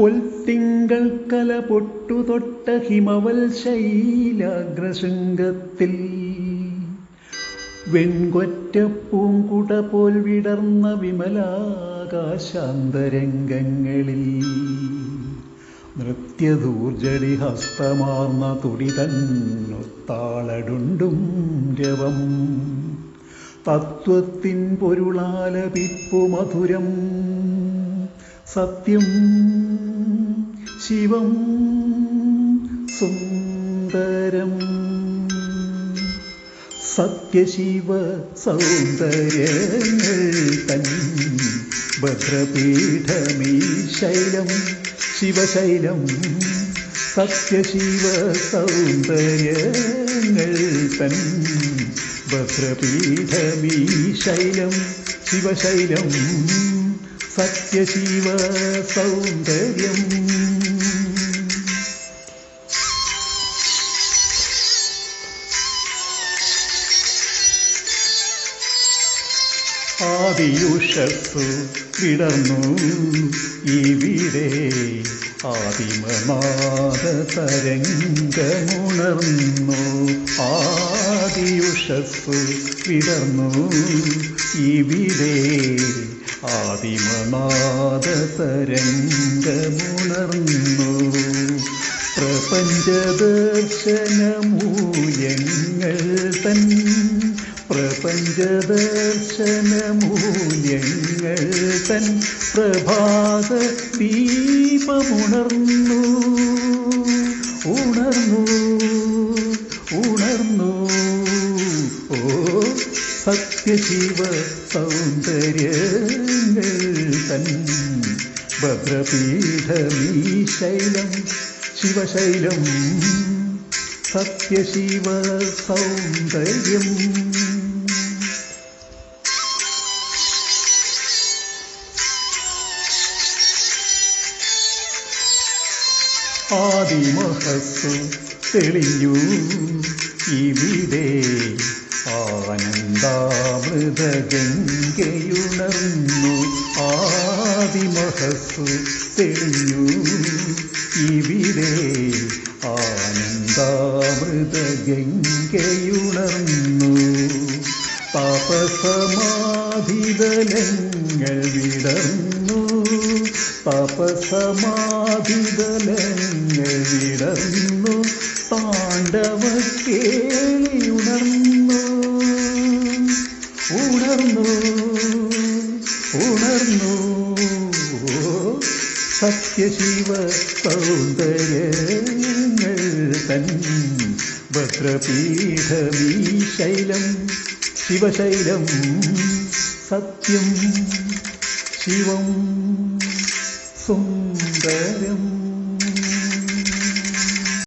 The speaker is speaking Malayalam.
പൊൽത്തിങ്കൾ കല പൊട്ടുതൊട്ട ഹിമവൽ ശൈലാഗ്രശൃംഗത്തിൽ വെൺകൊറ്റപ്പൂങ്കുട പോൽ വിടർന്ന വിമലാകാശാന്തരംഗങ്ങളിൽ. നൃത്യദൂർജടി ഹസ്തമാർന്ന തുടി തന്നൊത്താളടുണ്ടും രവം. തത്വത്തിൻ പൊരുളാലപിപ്പു മധുരം സത്യം ശിവം സുന്ദരം. സത്യശിവ സൗന്ദര്യങ്ങൾ തൻ ഭദ്രപീഠമീ ശൈലം ശിവശൈലം. സത്യശിവ സൗന്ദര്യങ്ങൾ തൻ ഭദ്രപീഠമീ ശൈലം ശിവശൈലം. സത്യശിവ സൗന്ദര്യം ആദിയുഷത്തു വിടർന്നു. ഇവിടെ ആദിമനാദ തരംഗമുണർന്നു ആദിയുഷത്തു വിടർന്നു. ഇവിടെ ആദിമനാദ പ്രപഞ്ചദർശനമൂയങ്ങൾ തൻ പ്രപഞ്ചദർശനമൂല്യങ്ങൾ തൻ പ്രഭാത ദീപമുണർന്നു ഉണർന്നു. സത്യശിവ സൗന്ദര്യങ്ങൾ തൻ ഭദ്രപീഠമീ ശൈലം ശിവശൈലം സത്യശിവ സൗന്ദര്യം ആദിമഹസ്സു തെളിയൂ ഇവിടെ ആനന്ദാമൃതഗംഗയുണർന്നു ആദിമഹസ്സു തെളിഞ്ഞു. ഇവിടെ ആനന്ദാമൃതഗംഗയുണർന്നു. പാപസമാധിതലങ്ങൾ വിടർന്നു. പാപസമാധിതലങ്ങൾ വിടർന്നു. താണ്ഡവ ഉണർന്നു ഉണർന്നു. സത്യശിവ സൗന്ദര്യങ്ങൾ തൻ ഭദ്രപീഠമീ ശൈലം ശിവശൈലം സത്യം ശിവം സുന്ദരം.